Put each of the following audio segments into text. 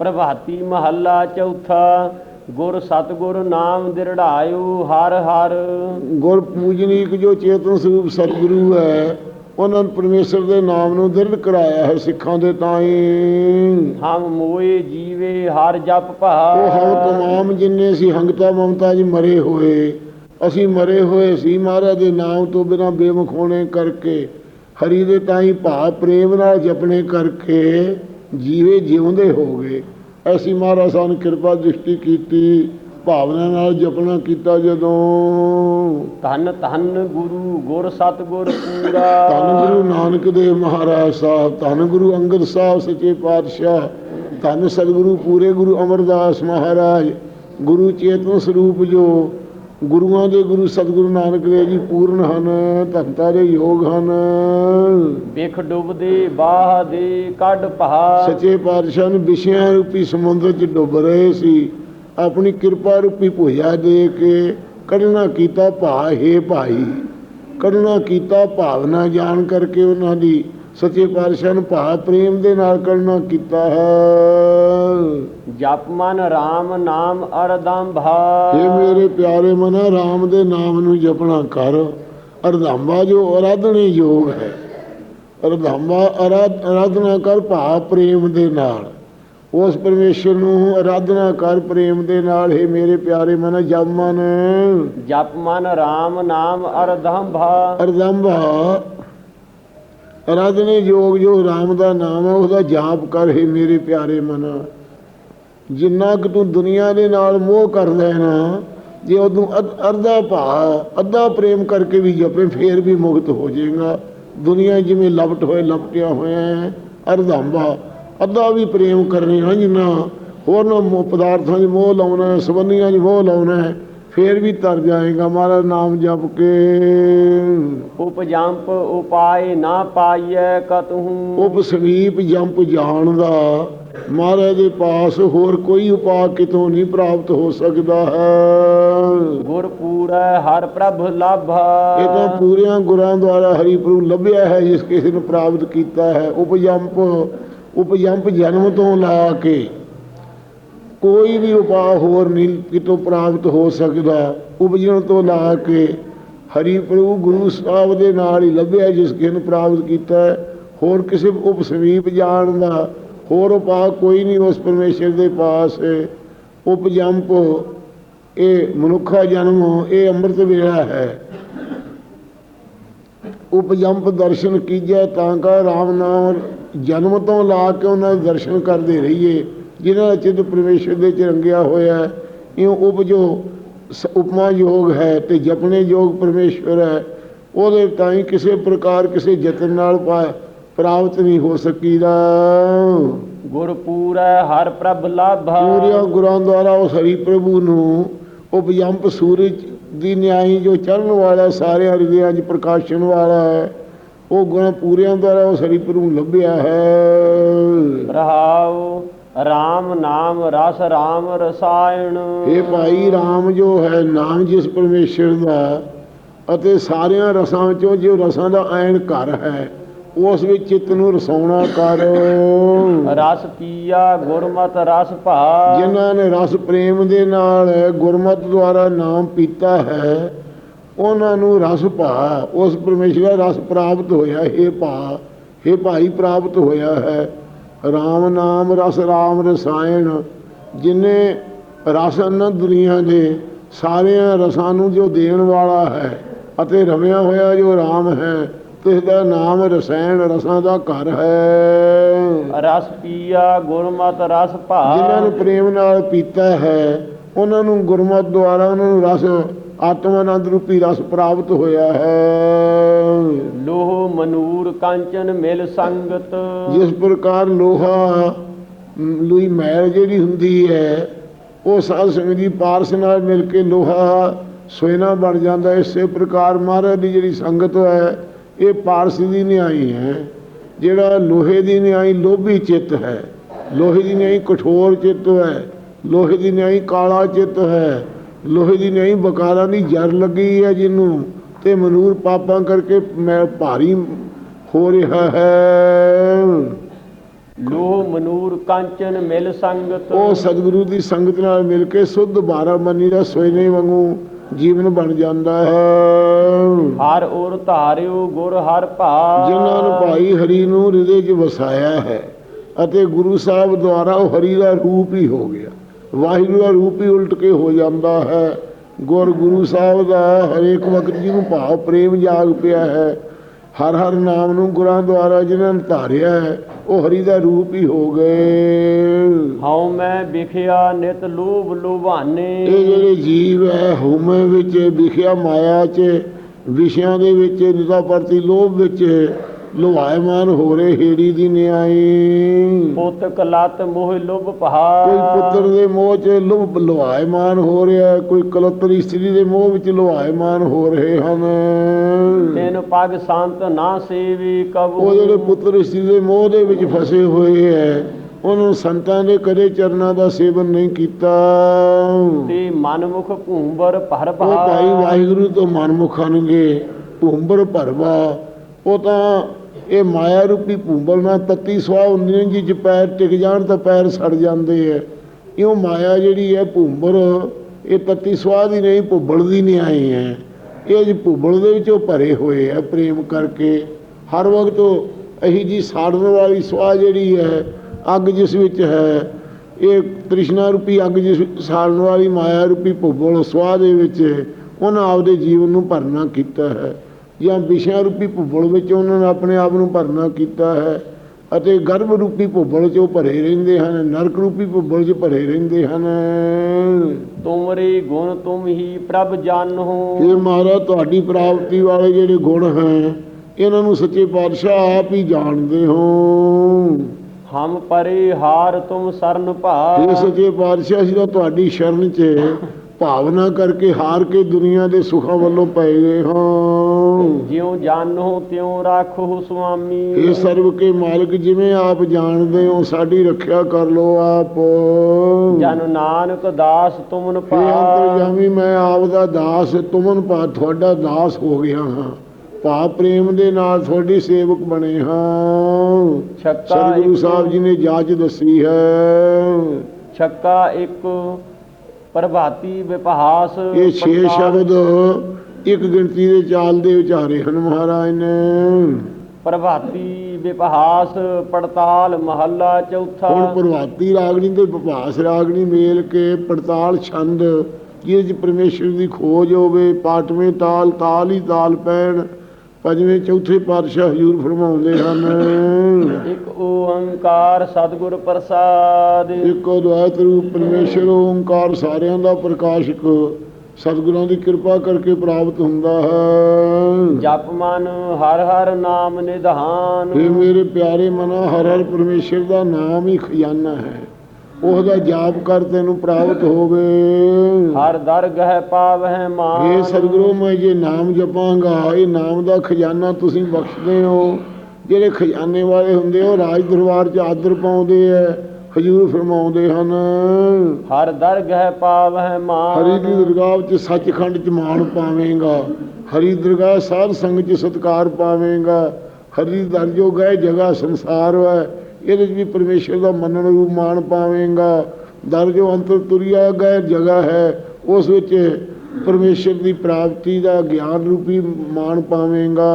ਪ੍ਰਭਾਤੀ ਮਹੱਲਾ ਚੌਥਾ ਗੁਰ ਸਤਗੁਰ ਨਾਮ ਦਿਰੜਾਇਓ ਹਰ ਹਰ। ਗੁਰ ਪੂਜਨੀਕ ਜੋ ਚੇਤਨ ਸਰੂਪ ਸਤਿਗੁਰੂ ਹੈ ਉਹਨਾਂ ਨੇ ਪਰਮੇਸ਼ਰ ਦੇ ਨਾਮ ਨੂੰ ਦ੍ਰਿੜ ਕਰਾਇਆ ਹੈ ਸਿੱਖਾਂ ਦੇ ਤਾਈਂ। ਹਮ ਮੋਏ ਜੀਵੇ ਹਰ ਜਪ ਉਹ ਭਾ ਹਮ ਤਮਾਮ ਜਿੰਨੇ ਸੀ ਹੰਗਤਾ ਮਮਤਾ ਜੀ ਮਰੇ ਹੋਏ ਅਸੀਂ ਮਰੇ ਹੋਏ ਸੀ ਮਹਾਰਾਜ ਦੇ ਨਾਮ ਤੋਂ ਬਿਨਾਂ ਬੇਮਖੋਣੇ ਕਰਕੇ ਹਰੀ ਦੇ ਤਾਈਂ ਭਾ ਪ੍ਰੇਮ ਨਾਲ ਜਪਣੇ ਕਰਕੇ। ਜੀਵੇ ਜਿਉਂਦੇ ਹੋ ਗਏ ਐਸੀ ਮਹਾਰਾਜ ਸਾਨੂੰ ਕਿਰਪਾ ਦ੍ਰਿਸ਼ਟੀ ਕੀਤੀ ਭਾਵਨਾ ਨਾਲ ਜਪਣਾ ਕੀਤਾ ਜਦੋਂ। ਧੰਨ ਧੰਨ ਗੁਰੂ ਗੁਰ ਸਤਗੁਰ ਪੂਰਾ। ਧੰਨ ਗੁਰੂ ਨਾਨਕ ਦੇਵ ਮਹਾਰਾਜ ਸਾਹਿਬ ਧੰਨ ਗੁਰੂ ਅੰਗਦ ਸਾਹਿਬ ਸੱਚੇ ਪਾਤਸ਼ਾਹ ਧੰਨ ਸਤਿਗੁਰੂ ਪੂਰੇ ਗੁਰੂ ਅਮਰਦਾਸ ਮਹਾਰਾਜ ਗੁਰੂ ਚੇਤਨ ਸਰੂਪ ਜੋ ਗੁਰੂਆਂ ਦੇ ਗੁਰੂ ਸਤਿਗੁਰੂ ਨਾਨਕ ਦੇਵ ਜੀ ਪੂਰਨ ਹਨ ਧੰਤਾ ਦੇ ਯੋਗ ਹਨ। ਵਿਖ ਡੁੱਬਦੇ ਬਾਹ ਦੇ ਕੱਢ ਭਾ ਸੱਚੇ ਪਾਤਸ਼ਾਹ ਨੇ ਵਿਸ਼ਿਆਂ ਰੂਪੀ ਸਮੁੰਦਰ 'ਚ ਡੁੱਬ ਰਹੇ ਸੀ। ਆਪਣੀ ਕਿਰਪਾ ਰੂਪੀ ਭੁਜਾ ਦੇ ਕੇ ਕੱਢਣਾ ਕੀਤਾ ਭਾ ਹੈ ਭਾਈ। ਕੱਢਣਾ ਕੀਤਾ ਭਾਵਨਾ ਜਾਣ ਕਰਕੇ ਉਹਨਾਂ ਦੀ ਸੱਚੇ ਪਾਤਸ਼ਾਹ ਨੇ ਭਾ ਪ੍ਰੇਮ ਦੇ ਨਾਲ ਕੱਢਣਾ ਕੀਤਾ ਹੈ। ਜਪ ਮਨ RAM ਨਾਮ ਅਰਦਮ ਭਾ। ਇਹ ਮੇਰੇ ਪਿਆਰੇ ਮਨਾ RAM ਦੇ ਨਾਮ ਨੂੰ ਜਪਣਾ ਕਰ। ਅਰਧਾਮਾ ਜੋ ਅਰਾਧਨੇ ਯੋਗ ਹੈ। ਅਰਾਧ ਅਰਾਧਨਾ ਕਰ ਭਾ ਪ੍ਰੇਮ ਦੇ ਨਾਲ। ਉਸ ਪਰਮੇਸ਼ਰ ਨੂੰ ਅਰਾਧਨਾ ਕਰ ਪ੍ਰੇਮ ਦੇ ਨਾਲ। ਹੀ ਮੇਰੇ ਪਿਆਰੇ ਮਨ ਜਪ ਮਨ। ਜਪ ਮਨ RAM ਨਾਮ ਅਰਦਮ ਭਾ ਅਰਧੰਭਾ ਯੋਗ ਜੋ ਰਾਮ ਦਾ ਨਾਮ ਹੈ ਉਹਦਾ ਜਾਪ ਕਰ, ਹੀ ਮੇਰੇ ਪਿਆਰੇ ਮਨ। ਜਿੰਨਾ ਕਿ ਤੂੰ ਦੁਨੀਆ ਦੇ ਨਾਲ ਮੋਹ ਕਰਦਾ ਹੈ ਨਾ, ਜੇ ਉਦੋਂ ਅਧ- ਅਰਧਾ ਭਾ ਅੱਧਾ ਪ੍ਰੇਮ ਕਰਕੇ ਵੀ ਜਪੇ, ਫੇਰ ਵੀ ਮੁਕਤ ਹੋ ਜਾਏਗਾ। ਦੁਨੀਆ ਜਿਵੇਂ ਲਪਟ ਹੋਏ, ਲਪਟਿਆ ਹੋਇਆ ਹੈ ਅਰਧਾਂਬਾ ਅੱਧਾ ਵੀ ਪ੍ਰੇਮ ਕਰਨੀ ਹਾਂ ਜਿੰਨਾ, ਹੋਰ ਨਾ ਪਦਾਰਥਾਂ 'ਚ ਮੋਹ ਲਾਉਣਾ, ਸੰਬੰਧੀਆਂ 'ਚ ਮੋਹ ਲਾਉਣਾ ਫੇਰ ਵੀ ਤਰ ਜਾਏਗਾ ਮਹਾਰਾਜ ਨਾਮ ਜਪ ਕੇ। ਉਪਜੰਪ ਉਪਾਏ ਨਾ ਪਾਈਐ ਕਤਹੂ। ਉਪ ਸਮੀਪ ਜੰਪ ਜਾਣ ਦਾ ਮਹਾਰਾਜ ਦੇ ਪਾਸ ਹੋਰ ਕੋਈ ਉਪਾਅ ਕਿਤੋਂ ਨਹੀਂ ਪ੍ਰਾਪਤ ਹੋ ਸਕਦਾ ਹੈ। ਗੁਰ ਪੂਰੈ ਹਰ ਪ੍ਰਭ ਲਾਭਾ। ਇਹ ਤਾਂ ਪੂਰਿਆਂ ਗੁਰਾਂ ਦੁਆਰਾ ਹਰੀ ਪ੍ਰਭੂ ਲੱਭਿਆ ਹੈ ਜਿਸ ਕਿਸੇ ਨੂੰ ਪ੍ਰਾਪਤ ਕੀਤਾ ਹੈ। ਉਪਜੰਪ ਉਪਜੰਪ ਜਨਮ ਤੋਂ ਲਾ ਕੇ ਕੋਈ ਵੀ ਉਪਾਅ ਹੋਰ ਨਹੀਂ ਕਿਤੋਂ ਪ੍ਰਾਪਤ ਹੋ ਸਕਦਾ। ਉਪਜਣ ਤੋਂ ਲਾ ਕੇ ਹਰੀ ਪ੍ਰਭੂ ਗੁਰੂ ਸਾਹਿਬ ਦੇ ਨਾਲ ਹੀ ਲੱਭਿਆ, ਜਿਸ ਕਿਸੇ ਪ੍ਰਾਪਤ ਕੀਤਾ ਹੋਰ ਕਿਸੇ ਉਪ ਸਮੀਪ ਜਾਣ ਦਾ ਹੋਰ ਉਪਾਅ ਕੋਈ ਨਹੀਂ ਉਸ ਪਰਮੇਸ਼ਰ ਦੇ ਪਾਸ। ਉਪਜੰਪ ਇਹ ਮਨੁੱਖਾ ਜਨਮ, ਇਹ ਅੰਮ੍ਰਿਤ ਵੇਲਾ ਹੈ। ਉਪਜੰਪ ਦਰਸ਼ਨ ਕੀਜੈ ਤਾਂ ਕਾ ਰਾਮ ਨਾਮ, ਜਨਮ ਤੋਂ ਲਾ ਕੇ ਉਹਨਾਂ ਦੇ ਦਰਸ਼ਨ ਕਰਦੇ ਰਹੀਏ। ਜਿਨ੍ਹਾਂ ਦਾ ਚਿੱਤ ਪਰਮੇਸ਼ਰ ਦੇ ਚ ਰੰਗਿਆ ਹੋਇਆ ਹੈ ਇਹ ਉਪ ਜੋ ਸ- ਉਪਮਾ ਯੋਗ ਹੈ ਤੇ ਜਪਣੇ ਯੋਗ ਪਰਮੇਸ਼ਵਰ ਹੈ। ਉਹਦੇ ਤਾਂ ਹੀ ਕਿਸੇ ਪ੍ਰਕਾਰ ਕਿਸੇ ਯਤਨ ਨਾਲ ਪ੍ਰਾਪਤ ਨਹੀਂ ਹੋ ਸਕੀਦਾ। ਗੁਰ ਪੂਰੈ ਹਰ ਪ੍ਰਭ ਲਾਭਾ। ਪੂਰਿਆ ਗੁਰਾਂ ਦੁਆਰਾ ਉਸ ਹਰੀ ਪ੍ਰਭੂ ਨੂੰ ਉਪਜੰਪ ਸੂਰਜ ਦੀ ਨਿਆਈ ਜੋ ਚੜ੍ਹਨ ਵਾਲਾ ਸਾਰੇ ਹਿਰਦਿਆਂ 'ਚ ਪ੍ਰਕਾਸ਼ਣ ਵਾਲਾ ਹੈ ਉਹ ਗੁਣ ਪੂਰਿਆਂ ਦੁਆਰਾ ਉਸ ਹਰੀ ਪ੍ਰਭੂ ਨੂੰ ਲੱਭਿਆ ਹੈ। ਰਹਾਉ। RAM ਨਾਮ ਰਸ RAM ਰਸਾਇਣ। ਇਹ ਭਾਈ RAM ਜੋ ਹੈ ਨਾਮ ਜਿਸ ਪਰਮੇਸ਼ਰ ਦਾ ਅਤੇ ਸਾਰਿਆਂ ਰਸਾਂ ਵਿੱਚੋਂ ਜੋ ਰਸਾਂ ਦਾ ਐਨ ਘਰ ਹੈ ਉਸ ਵਿੱਚ ਚਿੱਤ ਨੂੰ ਰਸਾਉਣਾ ਕਰ। ਰਸ ਪੀਆ ਗੁਰਮਤ ਰਸ ਭਾ ਜਿਨ੍ਹਾਂ ਨੇ ਰਸ ਪ੍ਰੇਮ ਦੇ ਨਾਲ ਗੁਰਮਤਿ ਦੁਆਰਾ ਨਾਮ ਪੀਤਾ ਹੈ ਉਹਨਾਂ ਨੂੰ ਰਸ ਭਾ ਉਸ ਪਰਮੇਸ਼ਰ ਦਾ ਰਸ ਪ੍ਰਾਪਤ ਹੋਇਆ ਹੈ ਭਾ ਇਹ ਭਾਈ ਪ੍ਰਾਪਤ ਹੋਇਆ ਹੈ। RAM ਨਾਮ ਰਸ RAM ਰਸਾਇਣ ਜਿਨੇ ਰਸ ਅਨੰਦ ਦੁਨੀਆ ਦੇ ਸਾਰਿਆਂ ਰਸਾਂ ਨੂੰ ਜੋ ਦੇਣ ਵਾਲਾ ਹੈ ਅਤੇ ਰਮਿਆ ਹੋਇਆ ਜੋ RAM ਹੈ ਤਿਸ ਦਾ ਨਾਮ ਰਸਾਇਣ ਰਸਾਂ ਦਾ ਘਰ ਹੈ। ਰਸ ਪੀਆ ਗੁਰਮਤ ਰਸ ਭਾ ਜਿਨ੍ਹਾਂ ਨੇ ਪ੍ਰੇਮ ਨਾਲ ਪੀਤਾ ਹੈ ਉਹਨਾਂ ਨੂੰ ਗੁਰਮਤਿ ਦੁਆਰਾ ਉਹਨਾਂ ਨੂੰ ਰਸ ਆਤਮਾਨੰਦ ਰੂਪੀ ਰਸ ਪ੍ਰਾਪਤ ਹੋਇਆ ਹੈ। ਲੋਹ ਮਨੂਰ ਕੰਚਨ ਮਿਲ ਸੰਗਤ। ਜਿਸ ਪ੍ਰਕਾਰ ਲੋਹਾ ਲੋਈ ਮੈਲ ਜਿਹੜੀ ਹੁੰਦੀ ਹੈ, ਉਹ ਸਾਧ ਸੰਗਤ ਦੀ ਪਾਰਸ ਨਾਲ ਮਿਲ ਕੇ ਲੋਹਾ ਸੋਇਨਾ ਬਣ ਜਾਂਦਾ। ਇਸੇ ਪ੍ਰਕਾਰ ਮਹਾਰਾਜ ਦੀ ਜਿਹੜੀ ਸੰਗਤ ਹੈ, ਇਹ ਪਾਰਸ ਦੀ ਨਿਆਈ ਹੈ, ਜਿਹੜਾ ਲੋਹੇ ਦੀ ਨਿਆਈ ਲੋਭੀ ਚਿੱਤ ਹੈ। ਲੋਹੇ ਦੀ ਨਿਆਈ ਕਠੋਰ ਚਿੱਤ ਹੈ, ਲੋਹੇ ਦੀ ਨਿਆਈ ਕਾਲਾ ਚਿੱਤ ਹੈ, ਲੋਹੇ ਦੀ ਨਿਆਈ ਬਕਾਰਾਂ ਦੀ ਜਰ ਲੱਗੀ ਹੈ ਜਿਹਨੂੰ ਤੇ ਮਨੂਰ ਪਾਪਾਂ ਕਰਕੇ ਮੈਂ ਭਾਰੀ ਹੋ ਰਿਹਾ ਹੈ। ਲੋਹ ਮਨੂਰ ਕੰਚਨ ਮਿਲ ਸੰਗਤ। ਉਹ ਸਤਿਗੁਰੂ ਦੀ ਸੰਗਤ ਨਾਲ ਮਿਲ ਕੇ ਸੁੱਧ ਬਾਰਾ ਮਨੀ ਦਾ ਸੋਇਨੇ ਵਾਂਗੂ ਜੀਵਨ ਬਣ ਜਾਂਦਾ ਹੈ। ਹਰ ਔਰ ਧਾਰਿਓ ਗੁਰ ਹਰ ਭਾ ਜਿਨ੍ਹਾਂ ਨੂੰ ਭਾਈ ਹਰੀ ਨੂੰ ਹਿਰਦੇ 'ਚ ਵਸਾਇਆ ਹੈ ਅਤੇ ਗੁਰੂ ਸਾਹਿਬ ਦੁਆਰਾ ਉਹ ਹਰੀ ਦਾ ਰੂਪ ਹੀ ਹੋ ਗਿਆ। ਵਾਹਿਗੁਰੂ ਦਾ ਰੂਪ ਹੀ ਉਲਟ ਕੇ ਹੋ ਜਾਂਦਾ ਹੈ। ਗੁਰ ਗੁਰੂ ਸਾਹਿਬ ਦਾ ਹਰੇਕ ਵਕਤ ਜਿਹਨੂੰ ਭਾਵ ਪ੍ਰੇਮ ਜਾਗ ਪਿਆ ਹੈ ਹਰ ਹਰ ਨਾਮ ਨੂੰ ਗੁਰਾਂ ਦੁਆਰਾ ਜਿਨ੍ਹਾਂ ਨੇ ਧਾਰਿਆ ਹੈ ਉਹ ਹਰੀ ਦਾ ਰੂਪ ਹੀ ਹੋ ਗਏ। ਹਉ ਮੈਂ ਵਿਖਿਆ ਨਿਤ ਲੋਭ ਲੋਭਾਨੇ। ਇਹ ਜਿਹੜੇ ਜੀਵ ਹੈ ਹਉਮੈ ਵਿੱਚ ਵਿਖਿਆ ਮਾਇਆ 'ਚ ਵਿਸ਼ਿਆਂ ਦੇ ਵਿੱਚ ਨਿਦਾ ਪ੍ਰਤੀ ਲੋਭ ਵਿੱਚ ਲੋਹਾਇਮਾਨ ਹੋ ਰਹੇ ਹੇੜੀ ਦੀ ਨਿਆਈ। ਪੁੱਤ ਕਲਤ ਮੋਹ ਲੁਭ ਕੋਈ ਪਹਾ ਪੁੱਤਰ ਦੇ ਮੋਹ 'ਚ ਲੋਭ ਲੋਹਾਇਮਾਨ ਹੋ ਰਿਹਾ ਕੋਈ ਕਲਤਰ ਇਸਤਰੀ ਦੇ ਮੋਹ ਵਿੱਚ ਲੋਹਾਇਮਾਨ ਹੋ ਰਹੇ ਹਨ। ਤਿਨ ਪਗ ਸੰਤ ਨਾ ਸੇਵੀ ਕਬੂ। ਉਹ ਜਿਹੜੇ ਪੁੱਤਰ ਇਸਤਰੀ ਦੇ ਮੋਹ ਦੇ ਵਿੱਚ ਫਸੇ ਹੋਏ ਹੈ ਉਹਨਾਂ ਨੂੰ ਸੰਤਾਂ ਦੇ ਕਦੇ ਚਰਨਾਂ ਦਾ ਸੇਵਨ ਨਹੀਂ ਕੀਤਾ। ਤੇ ਮਨਮੁਖ ਭੂੰਬਰ ਭਰ ਉਹ ਭਾਈ ਭਾ ਵਾਹਿਗੁਰੂ ਤੋਂ ਮਨਮੁਖ ਹਨਗੇ ਭੂੰਬਰ ਭਰਵਾ ਉਹ ਤਾਂ ਇਹ ਮਾਇਆ ਰੂਪੀ ਭੂੰਬਲ ਨਾਲ ਤੱਤੀ ਸਵਾ ਹੁੰਦੀਆਂ ਜੀ ਜੇ ਪੈਰ ਟਿਕ ਜਾਣ ਤਾਂ ਪੈਰ ਸੜ ਜਾਂਦੇ ਐ ਇਉਂ ਮਾਇਆ ਜਿਹੜੀ ਹੈ ਭੂੰਬਲ, ਇਹ ਤੱਤੀ ਸਵਾ ਦੀ ਨਹੀਂ, ਭੁੱਬਲ ਦੀ ਨਹੀਂ ਆਈ ਹੈ। ਇਹ ਜੀ ਭੁੱਬਲ ਦੇ ਵਿੱਚ ਉਹ ਭਰੇ ਹੋਏ ਹੈ, ਪ੍ਰੇਮ ਕਰਕੇ। ਹਰ ਵਕਤ ਉਹ ਇਹੀ ਜੀ ਸਾੜਨ ਵਾਲੀ ਸਵਾ ਜਿਹੜੀ ਹੈ, ਅੱਗ ਜਿਸ ਵਿੱਚ ਹੈ, ਇਹ ਤ੍ਰਿਸ਼ਨਾ ਰੂਪੀ ਅੱਗ ਜਿਸ ਸਾੜਨ ਵਾਲੀ ਮਾਇਆ ਰੂਪੀ ਭੁੱਬਲ ਸਵਾਹ ਦੇ ਵਿੱਚ, ਉਹਨਾਂ ਆਪਦੇ ਜੀਵਨ ਨੂੰ ਭਰਨਾ ਕੀਤਾ ਹੈ। ਜਾਂ ਵਿਸ਼ਾ ਰੂਪੀ ਭੁੱਬਲ ਵਿੱਚ ਉਹਨਾਂ ਨੇ ਆਪਣੇ ਆਪ ਨੂੰ ਭਰਨਾ ਕੀਤਾ ਹੈ ਅਤੇ ਗਰਭ ਰੂਪੀ ਭੁੱਬਲ 'ਚ ਉਹ ਭਰੇ ਰਹਿੰਦੇ ਹਨ ਨਰਕ ਰੂਪੀ ਭੁੱਬਲ 'ਚ ਭਰੇ ਰਹਿੰਦੇ ਹਨ। ਤੁਮਰੇ ਗੁਣ ਤੁਮ ਹੀ ਪ੍ਰਭ ਜਾਨਹੁ ਇਹ ਮਹਾਰਾਜ ਤੁਹਾਡੀ ਪ੍ਰਾਪਤੀ ਵਾਲੇ ਜਿਹੜੇ ਗੁਣ ਹੈ ਇਹਨਾਂ ਨੂੰ ਸੱਚੇ ਪਾਤਸ਼ਾਹ ਆਪ ਹੀ ਜਾਣਦੇ ਹੋ। ਹਮ ਪਰੇ ਹਾਰ ਤੁਮ ਸਰਨ ਇਹ ਭਾ ਸੱਚੇ ਪਾਤਸ਼ਾਹ ਜੀ ਦਾ ਤੁਹਾਡੀ ਸ਼ਰਨ 'ਚ ਭਾਵਨਾ ਕਰਕੇ ਹਾਰ ਕੇ ਦੁਨੀਆ ਦੇ ਸੁੱਖਾਂ ਵੱਲੋਂ ਪਏ ਗਏ ਹਾਂ। ਜਿਉ ਜਾਨਹੁ ਤਿਉ ਰਾਖੋ ਸੁਆਮੀ। ਇਹ ਸਰਬ ਕੇ ਮਾਲਕ ਜਿਵੇਂ ਆਪ ਜਾਣਦੇ ਹੋ ਸਾਡੀ ਰੱਖਿਆ ਕਰ ਲੋ ਆਪ। ਜਨ ਨਾਨਕ ਦਾਸ ਤੁਮਨ ਪਾ ਅੰਤਰਜਾਮੀ ਮੈਂ ਆਪ ਦਾ ਦਾਸ ਤੁਮਨ ਪਾ ਤੁਹਾਡਾ ਦਾਸ ਹੋ ਗਿਆ ਹਾਂ। ਭਾ ਪ੍ਰੇਮ ਦੇ ਨਾਲ ਤੁਹਾਡੀ ਸੇਵਕ ਬਣੇ ਹਾਂ। ਛੱਕਾ ਇੱਕ ਸਾਹਿਬ ਜੀ ਨੇ ਜਾਂਚ ਦੱਸੀ ਹੈ। ਛੱਕਾ ਇੱਕ ਪ੍ਰਭਾਤੀ ਵਿਪਹਾਸ ਇਹ ਛੇ ਸ਼ਬਦ ਇੱਕ ਗਿਣਤੀ ਦੇ ਚਾਲ ਦੇ ਉਚਾਰੇ ਹਨ ਮਹਾਰਾਜ ਨੇ। ਪ੍ਰਭਾਤੀ ਵਿਪਹਾਸ ਪੜਤਾਲ ਮਹੱਲਾ ਹੁਣ ਚੌਥਾ ਪ੍ਰਭਾਤੀ ਰਾਗਣੀ ਤੇ ਵਿਭਾਸ ਰਾਗਣੀ ਮੇਲ ਕੇ ਪੜਤਾਲ ਛੰਦ ਜਿਹਦੇ ਚ ਪਰਮੇਸ਼ਰ ਦੀ ਖੋਜ ਹੋਵੇ ਪਾਠਵੇਂ ਤਾਲ ਤਾਲ ਹੀ ਤਾਲ ਪੈਣ। ਪੰਜਵੇਂ ਚੌਥੇ ਪਾਤਸ਼ਾਹ ਹਜ਼ੂਰ ਫਰਮਾਉਂਦੇ ਹਨ। ਇੱਕ ਓੰਕਾਰ ਸਤਿਗੁਰ ਪ੍ਰਸਾਦ। ਇੱਕੋ ਅਦਵੈਤ ਰੂਪ ਪਰਮੇਸ਼ਰ ਓੰਕਾਰ ਸਾਰਿਆਂ ਦਾ ਪ੍ਰਕਾਸ਼ਕ ਸਤਿਗੁਰਾਂ ਦੀ ਕਿਰਪਾ ਕਰਕੇ ਪ੍ਰਾਪਤ ਹੁੰਦਾ ਹੈ। ਜਪ ਮਨ ਹਰ ਹਰ ਨਾਮ ਨਿਧਾਨ। ਮੇਰੇ ਪਿਆਰੇ ਮਨਾ ਹਰ ਹਰ ਪਰਮੇਸ਼ਰ ਦਾ ਨਾਮ ਹੀ ਖਜ਼ਾਨਾ ਹੈ। ਉਹਦਾ ਜਾਪ ਕਰ ਤੈਨੂੰ ਪ੍ਰਾਪਤ ਹੋਵੇ। ਹਰ ਦਰ ਗਹਿ ਪਾਵਹਿ ਇਹ ਮਾਨ। ਸਤਿਗੁਰੂ ਮੈਂ ਜੇ ਨਾਮ ਜਪਾਂਗਾ ਇਹ ਨਾਮ ਦਾ ਖਜ਼ਾਨਾ ਤੁਸੀਂ ਬਖਸ਼ਦੇ ਹੋ। ਜਿਹੜੇ ਖਜ਼ਾਨੇ ਵਾਲੇ ਹੁੰਦੇ ਉਹ ਰਾਜ ਦਰਬਾਰ 'ਚ ਆਦਰ ਪਾਉਂਦੇ ਐ ਹਜੂਰ ਫਰਮਾਉਂਦੇ ਹਨ। ਹਰ ਦਰ ਗਹਿ ਪਾਵਹਿ ਹਰੀ ਦੀ ਮਾਨ ਦਰਗਾਹ 'ਚ ਸੱਚਖੰਡ 'ਚ ਮਾਣ ਪਾਵੇਂਗਾ। ਹਰੀ ਦਰਗਾਹ ਸਾਧ ਸੰਗਤ 'ਚ ਸਤਕਾਰ ਪਾਵੇਂਗਾ। ਹਰੀ ਦਰ ਜੋ ਗਏ ਜਗ੍ਹਾ ਸੰਸਾਰ ਹੈ ਇਹਦੇ 'ਚ ਵੀ ਪਰਮੇਸ਼ਰ ਦਾ ਮੰਨਣ ਰੂਪ ਮਾਣ ਪਾਵੇਂਗਾ। ਦਰ ਜੋ ਅੰਤਰ ਤੁਰਿਆ ਗਏ ਜਗ੍ਹਾ ਹੈ ਉਸ ਵਿੱਚ ਪਰਮੇਸ਼ਰ ਦੀ ਪ੍ਰਾਪਤੀ ਦਾ ਗਿਆਨ ਰੂਪੀ ਮਾਣ ਪਾਵੇਂਗਾ।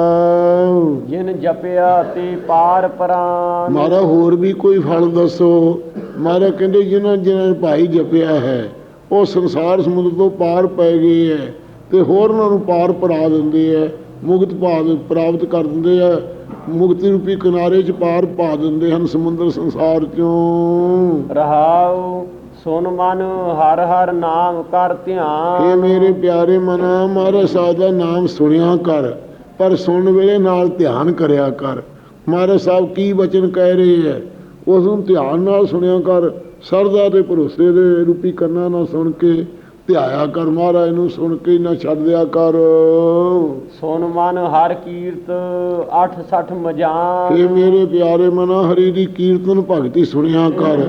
ਜਿਨ ਜਪਿਆ ਤੇ ਪਾਰ ਪਰਾਨ। ਮਾਰਾ ਹੋਰ ਵੀ ਕੋਈ ਫਲ ਦੱਸੋ? ਮਾਰਾ ਕਹਿੰਦੇ ਜਿਨ੍ਹਾਂ ਜਿਨ੍ਹਾਂ ਨੇ ਭਾਈ ਜਪਿਆ ਹੈ ਉਹ ਸੰਸਾਰ ਸਮੁੰਦਰ ਤੋਂ ਪਾਰ ਪੈ ਗਏ ਹੈ ਤੇ ਹੋਰ ਉਹਨਾਂ ਨੂੰ ਪਾਰ ਪਰਾ ਦਿੰਦੇ ਹੈ ਮੁਕਤ ਭਾਗ ਪ੍ਰਾਪਤ ਕਰ ਦਿੰਦੇ ਹੈ। ਮੁਕਤੀ ਰੂਪੀ ਕਿਨਾਰੇ 'ਚ ਪਾਰ ਪਾ ਦਿੰਦੇ ਹਨ ਸਮੁੰਦਰ ਸੰਸਾਰ 'ਚੋਂ। ਰਹਾਉ ਸੁਨ ਮਨ ਹਰ ਹਰ ਨਾਮ ਕਰ ਇਹ ਧਿਆਨ ਮੇਰੇ ਪਿਆਰੇ ਮਨਾ ਮਹਾਰਾਜ ਸਾਹਿਬ ਦਾ ਨਾਮ ਸੁਣਿਆ ਕਰ ਪਰ ਸੁਣਨ ਵੇਲੇ ਨਾਲ ਧਿਆਨ ਕਰਿਆ ਕਰ। ਮਹਾਰਾਜ ਸਾਹਿਬ ਕੀ ਬਚਨ ਕਹਿ ਰਹੇ ਹੈ? ਉਸ ਨੂੰ ਧਿਆਨ ਨਾਲ ਸੁਣਿਆ ਕਰ ਸਰਦਾ ਤੇ ਭਰੋਸੇ ਦੇ ਰੂਪੀ ਕੰਨਾਂ ਨਾਲ ਸੁਣ ਕੇ ਧਿਆਇਆ ਕਰ ਮਹਾਰਾਜ ਨੂੰ ਸੁਣ ਕੇ ਨਾ ਛੱਡ ਦਿਆ ਕਰ। ਸੁਨ ਮਨ ਹਰ ਕੀਰਤ 860 ਮਜਾਨ। ਇਹ ਮੇਰੇ ਪਿਆਰੇ ਮਨਾ ਹਰੀ ਦੀ ਕੀਰਤਨ ਭਗਤੀ ਸੁਣਿਆ ਕਰ।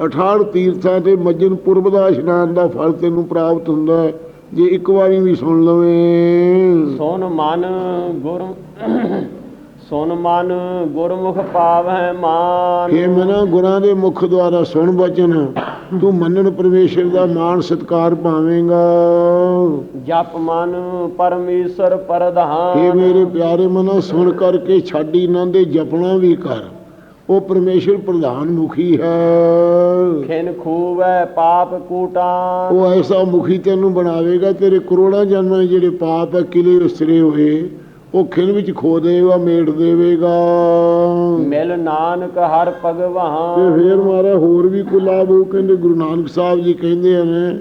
68 ਤੀਰਥਾਂ ਤੇ ਮੱਜਨ ਪੁਰਬ ਦਾ ਇਸ਼ਨਾਨ ਦਾ ਫਲ ਤੈਨੂੰ ਪ੍ਰਾਪਤ ਹੁੰਦਾ ਹੈ, ਜੇ ਇੱਕ ਵਾਰੀ ਵੀ ਸੁਣ ਲਵੇਂ। ਸੁਨ ਮਨ ਗੁਰ ਸੁਨ ਮਨ ਗੁਰਮੁਖ ਪਾਵੈ ਮਾਨ। ਇਹ ਮਨਾ ਗੁਰਾਂ ਦੇ ਮੁਖ ਦੁਆਰਾ ਸੁਣ ਬਚਨ। ਤੂੰ ਮੰਨਣ ਪਰਮੇਸ਼ਰ ਦਾ ਮਾਣ ਸਤਕਾਰ ਪਾਵੇਂਗਾ। ਜਪ ਮਨ ਪਰਮੇਸ਼ਰ ਇਹ ਪ੍ਰਧਾਨ ਮੇਰੇ ਪਿਆਰੇ ਮਨੋ ਸੁਣ ਕਰਕੇ ਛਾਡੀ ਨਾ ਦੇ ਜਪਣਾ ਵੀ ਕਰ। ਉਹ ਪਰਮੇਸ਼ਰ ਪ੍ਰਧਾਨ ਮੁਖੀ ਹੈ। ਖਿਨ ਖੂਵੈ ਪਾਪ ਕੂਟਾਨ ਉਹ ਐਸਾ ਮੁਖੀ ਤੈਨੂੰ ਬਣਾਵੇਗਾ ਤੇਰੇ ਕਰੋੜਾਂ ਜਨਮਾਂ ਜਿਹੜੇ ਪਾਪ ਹੈ ਕਿਲੇ ਉਸਰੇ ਹੋਏ। ਉਹ ਖਿਲ ਵਿੱਚ ਖੋ ਦੇਵੇਗਾ ਮੇੜ ਦੇਵੇਗਾ। ਮਿਲ ਨਾਨਕ ਹਰ ਤੇ ਭਗਵਾਨ ਫੇਰ ਮਾਰਾ ਹੋਰ ਵੀ ਲਾਭ ਉਹ ਕਹਿੰਦੇ ਗੁਰੂ ਨਾਨਕ ਸਾਹਿਬ ਜੀ ਕਹਿੰਦੇ ਨੇ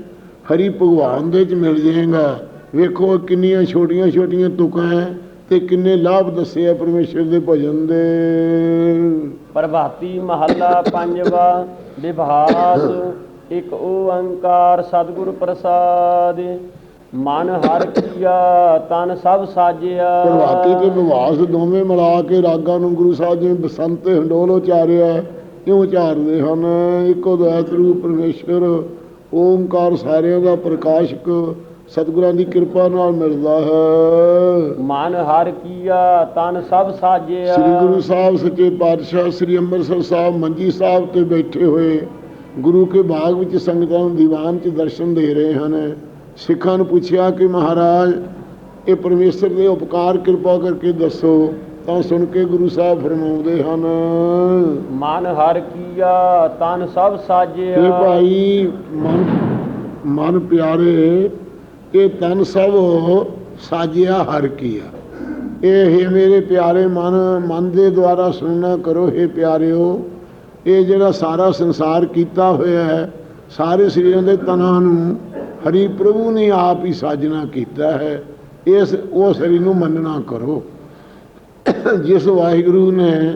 ਹਰੀ ਭਗਵਾਨ ਦੇ ਚ ਮਿਲ ਜਾਏਗਾ। ਵੇਖੋ ਕਿੰਨੀਆਂ ਛੋਟੀਆਂ ਛੋਟੀਆਂ ਤੁਕਾਂ ਹੈ ਤੇ ਕਿੰਨੇ ਲਾਭ ਦੱਸੇ ਆ ਪਰਮੇਸ਼ਰ ਦੇ ਭਜਨ ਦੇ। ਪ੍ਰਭਾਤੀ ਮਹੱਲਾ ਪੰਜਵਾ ਵਿਭਾਸ ਇੱਕ ਓੰਕਾਰ ਸਤਿਗੁਰ ਪ੍ਰਸਾਦ। ਮਨ ਹਰ ਕੀਆ ਤਨ ਸਭ ਸਾਜਿਆ। ਪ੍ਰਭਾਤੀ ਤੇ ਵਿਵਾਸ ਦੋਵੇਂ ਮਿਲਾ ਕੇ ਰਾਗਾਂ ਨੂੰ ਗੁਰੂ ਸਾਹਿਬ ਜਿਵੇਂ ਬਸੰਤ ਹੰਡੋਲ ਉਚਾਰਿਆ ਕਿਉਂ ਉਚਾਰਦੇ ਹਨ। ਇੱਕੋ ਦਇਤ ਰੂਪ ਪਰਮੇਸ਼ਰ ਓਮਕਾਰ ਸਾਰਿਆਂ ਦਾ ਪ੍ਰਕਾਸ਼ਕ ਸਤਿਗੁਰਾਂ ਦੀ ਕਿਰਪਾ ਨਾਲ ਮਿਲਦਾ ਹੈ। ਮਨ ਹਰ ਕੀਆ ਤਨ ਸਭ ਸਾਜਿਆ। ਸ੍ਰੀ ਗੁਰੂ ਸਾਹਿਬ ਸੱਚੇ ਪਾਤਸ਼ਾਹ ਸ੍ਰੀ ਅੰਮ੍ਰਿਤਸਰ ਸਾਹਿਬ ਮੰਜੀ ਸਾਹਿਬ ਤੇ ਬੈਠੇ ਹੋਏ ਗੁਰੂ ਕੇ ਬਾਗ ਵਿੱਚ ਸੰਗਤਾਂ ਨੂੰ ਦੀਵਾਨ 'ਚ ਦਰਸ਼ਨ ਦੇ ਰਹੇ ਹਨ। ਸਿੱਖਾਂ ਨੂੰ ਪੁੱਛਿਆ ਕਿ ਮਹਾਰਾਜ ਇਹ ਪਰਮੇਸ਼ਰ ਦੇ ਉਪਕਾਰ ਕਿਰਪਾ ਕਰਕੇ ਦੱਸੋ ਤਾਂ ਸੁਣ ਕੇ ਗੁਰੂ ਸਾਹਿਬ ਫਰਮਾਉਂਦੇ ਹਨ। ਮਨ ਹਰ ਕੀਆ ਤਨ ਸਭ ਇਹ ਸਾਜਿਆ ਭਾਈ ਮਨ ਮਨ ਪਿਆਰੇ ਇਹ ਤਨ ਸਭ ਸਾਜਿਆ ਹਰ ਕੀਆ। ਇਹ ਹੈ ਮੇਰੇ ਪਿਆਰੇ ਮਨ ਮਨ ਦੇ ਦੁਆਰਾ ਸੁਣਨਾ ਕਰੋ हे ਪਿਆਰਿਓ। ਇਹ ਜਿਹੜਾ ਸਾਰਾ ਸੰਸਾਰ ਕੀਤਾ ਹੋਇਆ ਹੈ ਸਾਰੇ ਸਰੀਰਾਂ ਦੇ ਤਨਾਂ ਨੂੰ ਹਰੀ ਪ੍ਰਭੂ ਨੇ ਆਪ ਹੀ ਸਾਜਨਾ ਕੀਤਾ ਹੈ। ਇਸ ਉਹ ਸਰੀਰ ਨੂੰ ਮੰਨਣਾ ਕਰੋ। ਜਿਸ ਵਾਹਿਗੁਰੂ ਨੇ